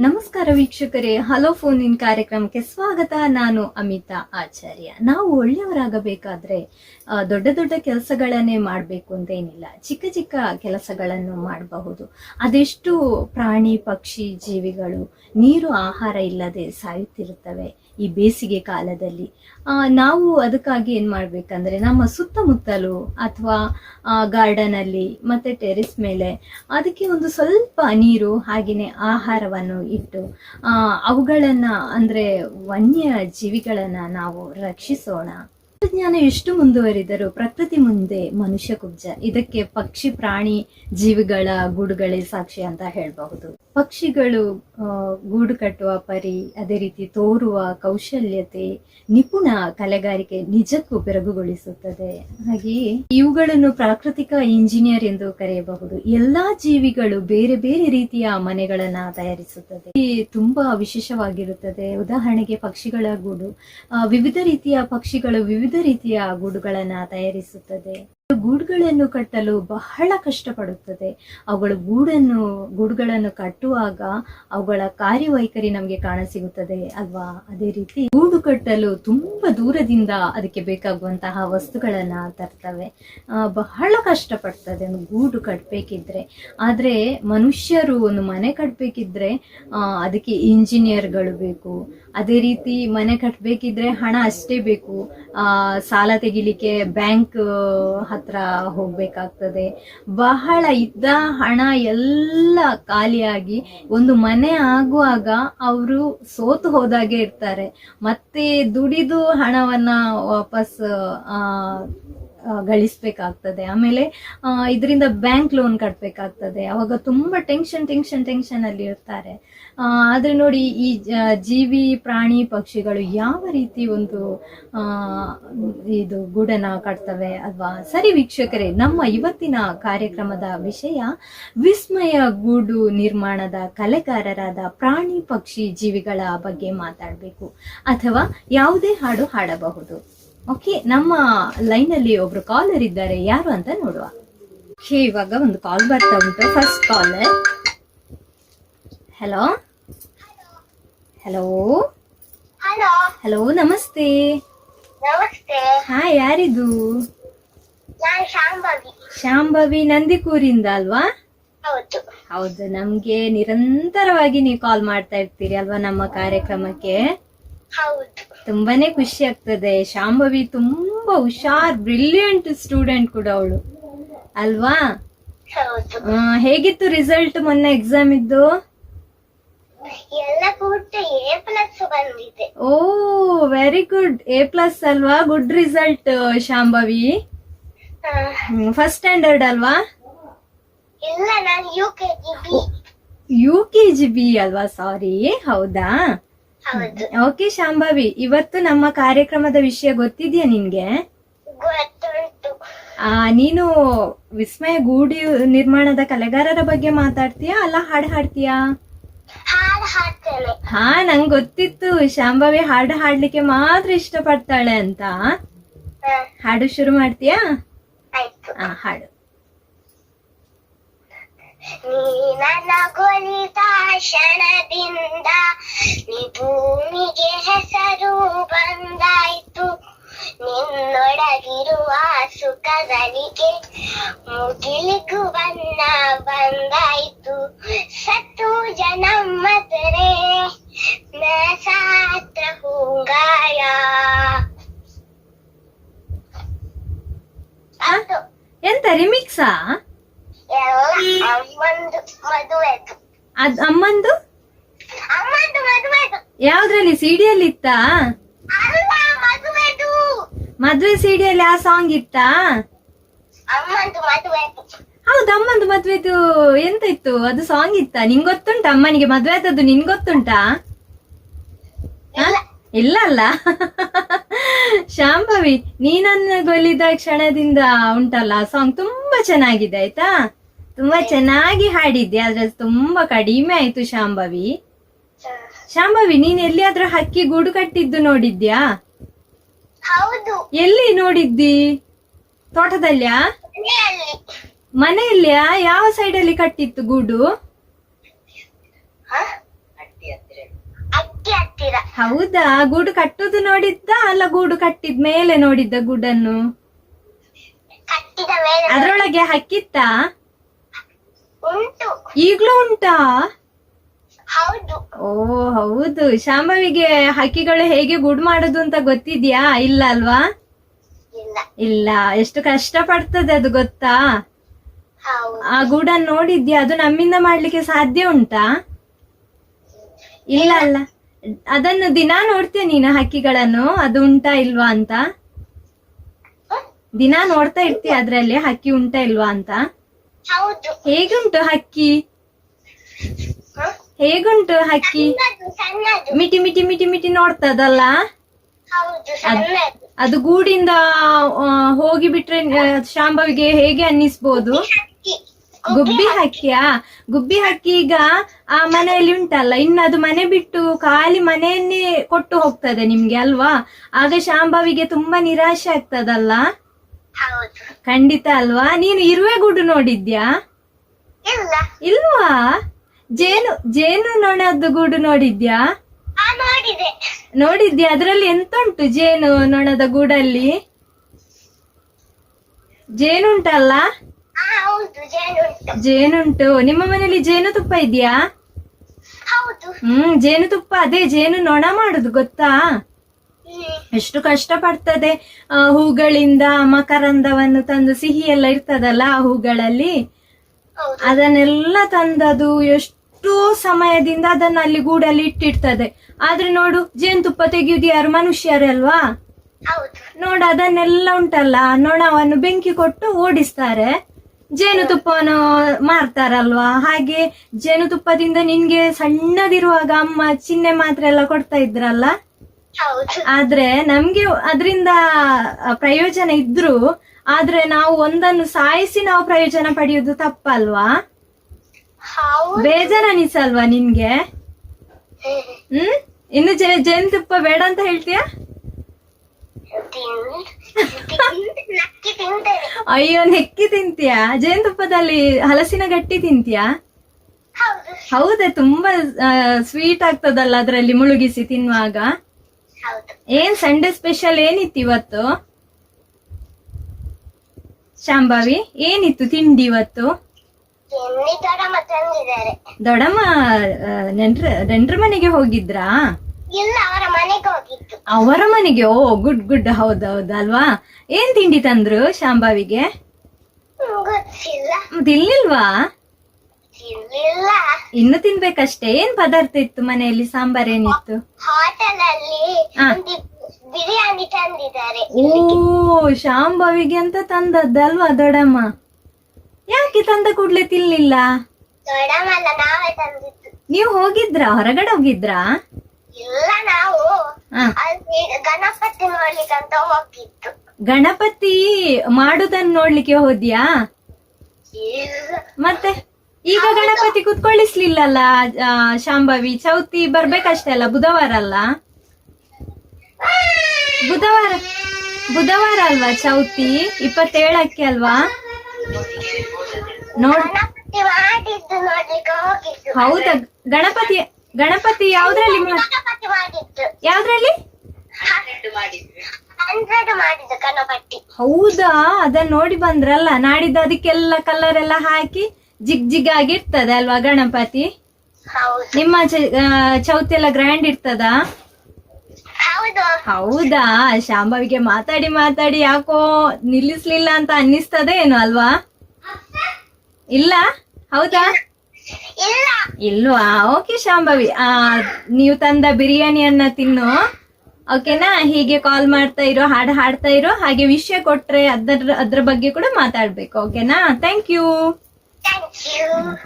ನಮಸ್ಕಾರ ವೀಕ್ಷಕರೇ, hello phone in ಕಾರ್ಯಕ್ರಮಕ್ಕೆ ಸ್ವಾಗತ. ನಾನು ಅಮಿತಾ ಆಚಾರ್ಯ. ನಾವು ಒಳ್ಳೆಯವರಾಗಬೇಕಾದ್ರೆ ದೊಡ್ಡ ದೊಡ್ಡ ಕೆಲಸಗಳನ್ನೇ ಮಾಡಬೇಕು ಅಂತ ಏನಿಲ್ಲ. ಚಿಕ್ಕ ಚಿಕ್ಕ ಕೆಲಸಗಳನ್ನು ಮಾಡಬಹುದು. ಅದೆಷ್ಟು ಪ್ರಾಣಿ, ಪಕ್ಷಿ, ಜೀವಿಗಳು, ನೀರು, ಆಹಾರ ಇಲ್ಲದೆ ಸಾಯುತ್ತಿರುತ್ತವೆ ಈ ಬೇಸಿಗೆ ಕಾಲದಲ್ಲಿ. ನಾವು ಅದಕ್ಕಾಗಿ ಏನ್ ಮಾಡ್ಬೇಕಂದ್ರೆ, ನಮ್ಮ ಸುತ್ತಮುತ್ತಲು ಅಥವಾ ಗಾರ್ಡನಲ್ಲಿ ಮತ್ತೆ ಟೆರೆಸ್ ಮೇಲೆ ಅದಕ್ಕೆ ಒಂದು ಸ್ವಲ್ಪ ನೀರು ಹಾಗೆಯೇ ಆಹಾರವನ್ನು ಇಟ್ಟು ಅವುಗಳನ್ನು ಅಂದರೆ ವನ್ಯ ಜೀವಿಗಳನ್ನು ನಾವು ರಕ್ಷಿಸೋಣ. ತಂತ್ರಜ್ಞಾನ ಎಷ್ಟು ಮುಂದುವರಿದರೂ ಪ್ರಕೃತಿ ಮುಂದೆ ಮನುಷ್ಯ ಕುಬ್ಜ. ಇದಕ್ಕೆ ಪಕ್ಷಿ, ಪ್ರಾಣಿ, ಜೀವಿಗಳ ಗೂಡುಗಳೇ ಸಾಕ್ಷಿ ಅಂತ ಹೇಳಬಹುದು. ಪಕ್ಷಿಗಳು ಗೂಡು ಕಟ್ಟುವ ಪರಿ, ಅದೇ ರೀತಿ ತೋರುವ ಕೌಶಲ್ಯತೆ ನಿಪುಣ ಕಲೆಗಾರಿಕೆ ನಿಜಕ್ಕೂ ಬೆರಗುಗೊಳಿಸುತ್ತದೆ. ಹಾಗೆಯೇ ಇವುಗಳನ್ನು ಪ್ರಾಕೃತಿಕ ಇಂಜಿನಿಯರ್ ಎಂದು ಕರೆಯಬಹುದು. ಎಲ್ಲಾ ಜೀವಿಗಳು ಬೇರೆ ಬೇರೆ ರೀತಿಯ ಮನೆಗಳನ್ನ ತಯಾರಿಸುತ್ತದೆ. ತುಂಬಾ ವಿಶೇಷವಾಗಿರುತ್ತದೆ. ಉದಾಹರಣೆಗೆ ಪಕ್ಷಿಗಳ ಗೂಡು. ವಿವಿಧ ರೀತಿಯ ಪಕ್ಷಿಗಳು ವಿವಿಧ ರೀತಿಯ ಗೂಡುಗಳನ್ನು ತಯಾರಿಸುತ್ತದೆ. ಗೂಡುಗಳನ್ನು ಕಟ್ಟಲು ಬಹಳ ಕಷ್ಟಪಡುತ್ತದೆ. ಅವುಗಳು ಗೂಡನ್ನು, ಗೂಡುಗಳನ್ನು ಕಟ್ಟುವಾಗ ಅವುಗಳ ಕಾರ್ಯವೈಖರಿ ನಮಗೆ ಕಾಣಸಿಗುತ್ತದೆ ಅಲ್ವಾ? ಅದೇ ರೀತಿ ಗೂಡು ಕಟ್ಟಲು ತುಂಬಾ ದೂರದಿಂದ ಅದಕ್ಕೆ ಬೇಕಾಗುವಂತಹ ವಸ್ತುಗಳನ್ನ ತರ್ತವೆ. ಬಹಳ ಕಷ್ಟಪಡ್ತದೆ ಒಂದು ಗೂಡು ಕಟ್ಟಬೇಕಿದ್ರೆ ಆದ್ರೆ ಮನುಷ್ಯರು ಒಂದು ಮನೆ ಕಟ್ಟಬೇಕಿದ್ರೆ ಅದಕ್ಕೆ ಇಂಜಿನಿಯರ್ಗಳು ಬೇಕು. ಅದೇ ರೀತಿ ಮನೆ ಕಟ್ಟಬೇಕಿದ್ರೆ ಹಣ ಅಷ್ಟೇ ಬೇಕು. ಸಾಲ ತೆಗಿಲಿಕ್ಕೆ ಬ್ಯಾಂಕ್ ಹತ್ರ ಹೋಗ್ಬೇಕಾಗ್ತದೆ. ಬಹಳ ಇದ್ದ ಹಣ ಎಲ್ಲ ಖಾಲಿಯಾಗಿ ಒಂದು ಮನೆ ಆಗುವಾಗ ಅವರು ಸೋತು ಹೋದಾಗೆ ಇರ್ತಾರೆ. ಮತ್ತೆ ದುಡಿದು ಹಣವನ್ನ ವಾಪಸ್ ಗಳಿಸ್ಬೇಕಾಗ್ತದೆ. ಆಮೇಲೆ ಇದರಿಂದ ಬ್ಯಾಂಕ್ ಲೋನ್ ಕಟ್ಟಬೇಕಾಗ್ತದೆ ಅವಾಗ ತುಂಬ ಟೆನ್ಷನ್ ಟೆನ್ಷನ್ ಟೆನ್ಷನ್ ಅಲ್ಲಿ ಇರ್ತಾರೆ. ಆದರೆ ನೋಡಿ ಈ ಜೀವಿ, ಪ್ರಾಣಿ ಪಕ್ಷಿಗಳು ಯಾವ ರೀತಿ ಒಂದು ಇದು ಗೂಡನ ಕಟ್ತವೆ ಅಲ್ವಾ? ಸರಿ ವೀಕ್ಷಕರೇ, ನಮ್ಮ ಇವತ್ತಿನ ಕಾರ್ಯಕ್ರಮದ ವಿಷಯ ವಿಸ್ಮಯ ಗೂಡು ನಿರ್ಮಾಣದ ಕಲೆಗಾರರಾದ ಪ್ರಾಣಿ ಪಕ್ಷಿ ಜೀವಿಗಳ ಬಗ್ಗೆ ಮಾತಾಡಬೇಕು. ಅಥವಾ ಯಾವುದೇ ಹಾಡು ಹಾಡಬಹುದು. ಓಕೆ ನಮ್ಮ ಲೈನ್ ಅಲ್ಲಿ ಒಬ್ರು ಕಾಲರ್ ಇದ್ದಾರೆ. ಯಾರು ಅಂತ ನೋಡುವ. ಓಕೆ ಇವಾಗ ಒಂದು ಕಾಲ್ ಬರ್ತಾ ಉಂಟು. First caller hello hello hello ನಮಸ್ತೆ. ಹಾ ಯಾರಿದು? ಶ್ಯಾಂಭವಿ ಶಾಂಭವಿ. ನಂದಿಕೂರಿಂದ ಅಲ್ವಾ? ಹೌದು. ನಮ್ಗೆ ನಿರಂತರವಾಗಿ ನೀವು ಕಾಲ್ ಮಾಡ್ತಾ ಇರ್ತೀರಿ ಅಲ್ವಾ ನಮ್ಮ ಕಾರ್ಯಕ್ರಮಕ್ಕೆ? ತುಂಬಾನೇ ಖುಷಿ ಆಗ್ತದೆ. ಶಾಂಭವಿ ತುಂಬಾ ಹುಷಾರ್ ಬ್ರಿಲಿಯಂಟ್ ಸ್ಟೂಡೆಂಟ್ ಕೂಡ ಅವಳು. ಅಲ್ವಾ? ಹೇಗಿತ್ತು ರಿಸಲ್ಟ್ ಮೊನ್ನೆ ಎಕ್ಸಾಮ್ ಇದ್ದು? Oh very good A plus ಅಲ್ವಾ? Good result Shambhavi. First standard ಅಲ್ವಾ? ಯು ಕೆ ಜಿ ಬಿ ಅಲ್ವಾ? ಸಾರಿ ಹೌದು? ಓಕೆ ಶಾಂಭವಿ ಇವತ್ತು ನಮ್ಮ ಕಾರ್ಯಕ್ರಮದ ವಿಷಯ ಗೊತ್ತಿದ್ಯಾ ನಿನ್ಗೆ? ಆ ನೀನು ವಿಸ್ಮಯ ಗೂಡಿ ನಿರ್ಮಾಣದ ಕಲೆಗಾರರ ಬಗ್ಗೆ ಮಾತಾಡ್ತೀಯಾ ಅಲ್ಲ ಹಾಡು ಹಾಡ್ತೀಯಾ? ಹಾ ನಂಗ್ ಗೊತ್ತಿತ್ತು. ಶಾಂಭವಿ ಹಾಡು ಹಾಡ್ಲಿಕ್ಕೆ ಮಾತ್ರ ಇಷ್ಟಪಡ್ತಾಳೆ ಅಂತ. ಆ, ಹಾಡು ಶುರು ಮಾಡ್ತೀಯಾ? ಹಾಡು. ನೀ ನನ್ನ ಕೊಲಿತ ಕ್ಷಣದಿಂದ ನೀ ಭೂಮಿಗೆ ಹೆಸರು ಬಂದಾಯ್ತು. ನಿನ್ನೊಡಗಿರುವ ಸುಖಗಳಿಗೆ ಮುಗಿಲಿಕ್ಕೂ ಬಣ್ಣ ಬಂದಾಯ್ತು. ಸತ್ತು ಜನಮ್ಮತರೆ ಸಾತ್ರ ಹೂಂಗಾಯ. ಎಂತ ರಿಮಿಕ್ಸಾ ಅಮ್ಮಂದು ಅದ್ ಅಮ್ಮಂದು? ಯಾವ್ದ್ರಲ್ಲಿ? ಸಿಡಿಯಲ್ಲಿ ಇತ್ತಾ? ಮದ್ವೆ ಸಿಡಿಯಲ್ಲಿ ಆ ಸಾಂಗ್ ಇತ್ತಾ? ಹೌದು, ಅಮ್ಮಂದು ಮದ್ವೆದು ಎಂತ ಇತ್ತು? ಅದು ಸಾಂಗ್ ಇತ್ತಾ? ನಿಂಗ್ ಗೊತ್ತುಂಟ ಅಮ್ಮನಿಗೆ ಮದ್ವೆ ಆದದ್ದು? ನಿನ್ ಗೊತ್ತುಂಟಾ? ಇಲ್ಲ ಅಲ್ಲ? ಶಾಂಭವಿ, ನೀನನ್ನ ಗೊಲಿದ ಕ್ಷಣದಿಂದ ಉಂಟಲ್ಲ ಸಾಂಗ್ ತುಂಬಾ ಚೆನ್ನಾಗಿದೆ, ಆಯ್ತಾ? ತುಂಬಾ ಚೆನ್ನಾಗಿ ಹಾಡಿದ್ದೆ ಆದ್ರೆ ತುಂಬಾ ಕಡಿಮೆ ಆಯ್ತು ಶಾಂಭವಿ. ಶಾಂಭವಿ ನೀನ್ ಎಲ್ಲಿಯಾದ್ರೂ ಹಕ್ಕಿ ಗೂಡು ಕಟ್ಟಿದ್ದು ನೋಡಿದ್ಯಾ? ಹೌದು. ಎಲ್ಲಿ ನೋಡಿದ್ದಿ? ತೋಟದಲ್ಲಿಯಾ? ಮನೆಯಲ್ಲಿ. ಮನೆಯಲ್ಲಿಯಾ? ಯಾವ ಅಲ್ಲಿ ಕಟ್ಟಿತ್ತು ಗೂಡು? ಹೌದಾ? ಗೂಡು ಕಟ್ಟುದು ನೋಡಿದ್ದ ಅಲ್ಲ ಗೂಡು ಕಟ್ಟಿದ ಮೇಲೆ ನೋಡಿದ್ದ ಗೂಡನ್ನು? ಅದ್ರೊಳಗೆ ಹಕ್ಕಿತ್ತಾ? ಉಂಟು. ಈಗ್ಲೂ ಉಂಟಾ? ಹೌದು. ಓ ಹೌದು. ಶಾಂಭವಿಗೆ ಹಕ್ಕಿಗಳು ಹೇಗೆ ಗುಡ್ ಮಾಡುದು ಅಂತ ಗೊತ್ತಿದ್ಯಾ? ಇಲ್ಲ ಅಲ್ವಾ? ಇಲ್ಲ. ಇಲ್ಲ. ಎಷ್ಟು ಕಷ್ಟ ಪಡ್ತದೆ ಅದು ಗೊತ್ತಾ? ಹೌದು. ಆ ಗೂಡನ್ನು ನೋಡಿದ್ಯಾ? ಅದು ನಮ್ಮಿಂದ ಮಾಡ್ಲಿಕ್ಕೆ ಸಾಧ್ಯ ಉಂಟಾ? ಇಲ್ಲ ಅಲ್ಲ. ಅದನ್ನು ದಿನಾ ನೋಡ್ತೀಯ ನೀನು ಹಕ್ಕಿಗಳನ್ನು? ಅದು ಉಂಟಾ ಇಲ್ವಾ ಅಂತ? ದಿನಾ ನೋಡ್ತಾ ಇರ್ತೀಯ ಅದ್ರಲ್ಲಿ ಹಕ್ಕಿ ಉಂಟಾ ಇಲ್ವಾ ಅಂತ? ಹೌದು. ಹೇಗುಂಟು ಹಕ್ಕಿ? ಹೇಗುಂಟು ಹಕ್ಕಿ? ಸಣ್ಣದು ಮಿಟಿ ಮಿಟಿ ಮಿಟಿ ಮಿಟಿ ನೋಡ್ತದಲ್ಲ? ಹೌದು ಸಣ್ಣದು. ಅದು ಗೂಡಿಂದ ಹೋಗಿ ಬಿಟ್ರೆ ಶಾಂಭವಿಗೆ ಹೇಗೆ ಅನ್ನಿಸ್ಬೋದು? ಹಕ್ಕಿ. ಗುಬ್ಬಿ ಹಕ್ಕಿಯಾ? ಗುಬ್ಬಿ ಹಕ್ಕಿ ಈಗ ಆ ಮನೆಯಲ್ಲಿ ಉಂಟಲ್ಲ ಇನ್ನು ಅದು ಮನೆ ಬಿಟ್ಟು ಖಾಲಿ ಮನೆಯನ್ನೇ ಕೊಟ್ಟು ಹೋಗ್ತದೆ ನಿಮ್ಗೆ ಅಲ್ವಾ? ಆಗ ಶಾಂಭವಿಗೆ ತುಂಬಾ ನಿರಾಶೆ ಆಗ್ತದಲ್ಲ? ಖಂಡಿತ ಅಲ್ವಾ? ನೀನು ಇರುವೆ ಗೂಡು ನೋಡಿದ್ಯಾ? ಇಲ್ಲ. ಇಲ್ವಾ? ಜೇನು ಜೇನು ನೊಣದ್ದು ಗೂಡು ನೋಡಿದ್ಯಾ? ನೋಡಿದ್ಯಾ? ಅದ್ರಲ್ಲಿ ಎಂತ ಉಂಟು ಜೇನು ನೊಣದ ಗೂಡಲ್ಲಿ? ಜೇನುಂಟಲ್ಲ? ಜೇನುಂಟು. ನಿಮ್ಮ ಮನೇಲಿ ಜೇನುತುಪ್ಪ ಇದೆಯಾ? ಹೌದು. ಹ್ಮ್ ಜೇನುತುಪ್ಪ ಅದೇ ಜೇನು ನೊಣ ಮಾಡುದು ಗೊತ್ತಾ? ಎಷ್ಟು ಕಷ್ಟ ಪಡ್ತದೆ ಆ, ಹೂಗಳಿಂದ ಮಕರಂದವನ್ನು ತಂದು ಸಿಹಿ ಎಲ್ಲ ಇರ್ತದಲ್ಲ ಆ ಹೂಗಳಲ್ಲಿ? ಅದನ್ನೆಲ್ಲ ತಂದದು ಎಷ್ಟು ಸಮಯದಿಂದ ಅದನ್ನ ಅಲ್ಲಿ ಗೂಡಲ್ಲಿ ಇಟ್ಟಿರ್ತದೆ. ಆದ್ರೆ ನೋಡು ಜೇನುತುಪ್ಪ ತೆಗೆಯುದು ಯಾರು ಮನುಷ್ಯರೇ ಅಲ್ವಾ? ಹೌದು. ನೋಡು ಅದನ್ನೆಲ್ಲ ಉಂಟಲ್ಲ ನೊಣವನ್ನು ಬೆಂಕಿ ಕೊಟ್ಟು ಓಡಿಸ್ತಾರೆ. ಜೇನುತುಪ್ಪವನ್ನು ಮಾರ್ತಾರಲ್ವಾ? ಹಾಗೆ ಜೇನುತುಪ್ಪದಿಂದ ನಿನ್ಗೆ ಸಣ್ಣದಿರುವಾಗ ಅಮ್ಮ ಚಿಹ್ನೆ ಮಾತ್ರ ಎಲ್ಲ ಕೊಡ್ತಾ ಇದ್ರಲ್ಲ? ಆದ್ರೆ ನಮ್ಗೆ ಅದರಿಂದ ಪ್ರಯೋಜನ ಇದ್ರು ಆದ್ರೆ ನಾವು ಒಂದನ್ನು ಸಾಯಿಸಿ ನಾವು ಪ್ರಯೋಜನ ಪಡೆಯುವುದು ತಪ್ಪಲ್ವಾ? ಹೌದು. ಬೇಜಾರ ಅನಿಸಲ್ವಾ ನಿನ್ಗೆ ಹ್ಮ್. ಇನ್ನು ಜೇ ಜೇನುತುಪ್ಪ ಬೇಡ ಅಂತ ಹೇಳ್ತೀಯಾ? ಅಯ್ಯೋ ನೆಕ್ಕಿ ತಿಂತೀಯಾ? ಜೇನುತುಪ್ಪದಲ್ಲಿ ಹಲಸಿನ ಗಟ್ಟಿ ತಿಂತೀಯಾ? ಹೌದು. ತುಂಬಾ ಸ್ವೀಟ್ ಆಗ್ತದಲ್ಲ ಅದರಲ್ಲಿ ಮುಳುಗಿಸಿ ತಿನ್ನುವಾಗ? ಏನ್ ಸಂಡೇ ಸ್ಪೆಷಲ್ ಏನಿತ್ತು ಇವತ್ತು? ಶಾಂಭವಿ ಏನಿತ್ತು ತಿಂಡಿ ಇವತ್ತು? ದೊಡಮ್ಮ ನೆಂಟ್ರ ನೆಂಟ್ರ ಮನೆಗೆ ಹೋಗಿದ್ರಾ? ಅವರ ಮನೆಗೆ ಓ ಗುಡ್ ಗುಡ್. ಹೌದೌದು ಅಲ್ವಾ? ಏನ್ ತಿಂಡಿ ತಂದ್ರು ಶಾಂಭವಿಗೆ? ಇಲ್ಲಿಲ್ವಾ? ತಿನ್ಲಿಲ್ವಾ ಇನ್ನು ತಿನ್ಬೇಕಷ್ಟೇ. ಏನ್ ಪದಾರ್ಥ ಇತ್ತು ಮನೆಯಲ್ಲಿ? ಸಾಂಬಾರ್ ಏನಿತ್ತು? ಹೋಟೆಲ್ ಅಲ್ಲಿ. ಒಂದು ಬಿರಿಯಾನಿ ತಂದಿದ್ದಾರೆ. ಓ ಶಾಂಭವಿಗೆ ಅಂತ ತಂದದ್ದಲ್ವಾ ದೊಡಮ್ಮ? ಯಾಕೆ ತಂದ ಕೂಡ್ಲೆ ತಿನ್ಲಿಲ್ಲ? ದೊಡಮಲ್ಲ ನಾವೇ ತಂದಿದ್ದು. ನೀವು ಹೋಗಿದ್ರಾ? ಹೊರಗಡೆ ಹೋಗಿದ್ರಾ? ಇಲ್ಲ ನಾವು ಹ. ಅಲ್ಲಿ ಗಣಪತಿ ಹೋಗಿತ್ತು ಗಣಪತಿ ಮಾಡುದನ್ನ ನೋಡ್ಲಿಕ್ಕೆ ಹೋದ್ಯಾ? ಇಲ್ಲ. ಮತ್ತೆ? ಈಗ ಗಣಪತಿ ಕುತ್ಕೊಳ್ಳಿಸ್ಲಿಲ್ಲಲ್ಲ ಆ, ಶಾಂಭವಿ? ಚೌತಿ ಬರ್ಬೇಕಷ್ಟೇ ಅಲ್ಲ ಬುಧವಾರ ಅಲ್ಲ? ಬುಧವಾರ ಬುಧವಾರ ಅಲ್ವಾ ಚೌತಿ? ಇಪ್ಪತ್ತೇಳಕ್ಕೆ ಅಲ್ವಾ? ನೋಡ್ ಗಣಪತಿ ಮಾಡಿದ್ದು ನೋಡ್ಲಿಕ್ಕೆ ಹೋಗಿದ್ದು. ಹೌದಾ? ಗಣಪತಿ ಗಣಪತಿ ಯಾವ್ದ್ರಲ್ಲಿ ಮಾ- ಗಣಪತಿ ಮಾಡಿದ್ದು. ಯಾವ್ದ್ರಲ್ಲಿ? ಹಂಡ್ರೆಡ್ ಮಾಡಿದ್ದು ಗಣಪತಿ. ಹೌದಾ? ಅದನ್ನ ನೋಡಿ ಬಂದ್ರಲ್ಲ ನಾಡಿದ್ದು ಅದಕ್ಕೆಲ್ಲ ಕಲರ್ ಎಲ್ಲ ಹಾಕಿ ಜಿಗ್ ಜಿಗ್ ಆಗಿರ್ತದೆ ಅಲ್ವಾ ಗಣಪತಿ? ನಿಮ್ಮ ಚೌತಿ ಎಲ್ಲ ಗ್ರ್ಯಾಂಡ್ ಇರ್ತದಾ? ಹೌದು. ಹೌದಾ? ಶಾಂಭವಿಗೆ ಮಾತಾಡಿ ಮಾತಾಡಿ ಯಾಕೋ ನಿಲ್ಲಿಸ್ಲಿಲ್ಲ ಅಂತ ಅನ್ನಿಸ್ತದೆ ಏನು ಅಲ್ವಾ? ಇಲ್ಲ? ಹೌದಾ? ಇಲ್ವಾ? ಓಕೆ ಶಾಂಭವಿ. ಆ ನೀವು ತಂದ ಬಿರಿಯಾನಿಯನ್ನ ತಿನ್ನು. ಓಕೆನಾ ಹೀಗೆ ಕಾಲ್ ಮಾಡ್ತಾ ಇರೋ ಹಾಡು ಹಾಡ್ತಾ ಇರೋ ಹಾಗೆ ವಿಷಯ ಕೊಟ್ರೆ ಅದರ ಅದ್ರ ಬಗ್ಗೆ ಕೂಡ ಮಾತಾಡ್ಬೇಕು. ಓಕೆನಾ ಥ್ಯಾಂಕ್ ಯು ಥ್ಯಾಂಕ್ ಯು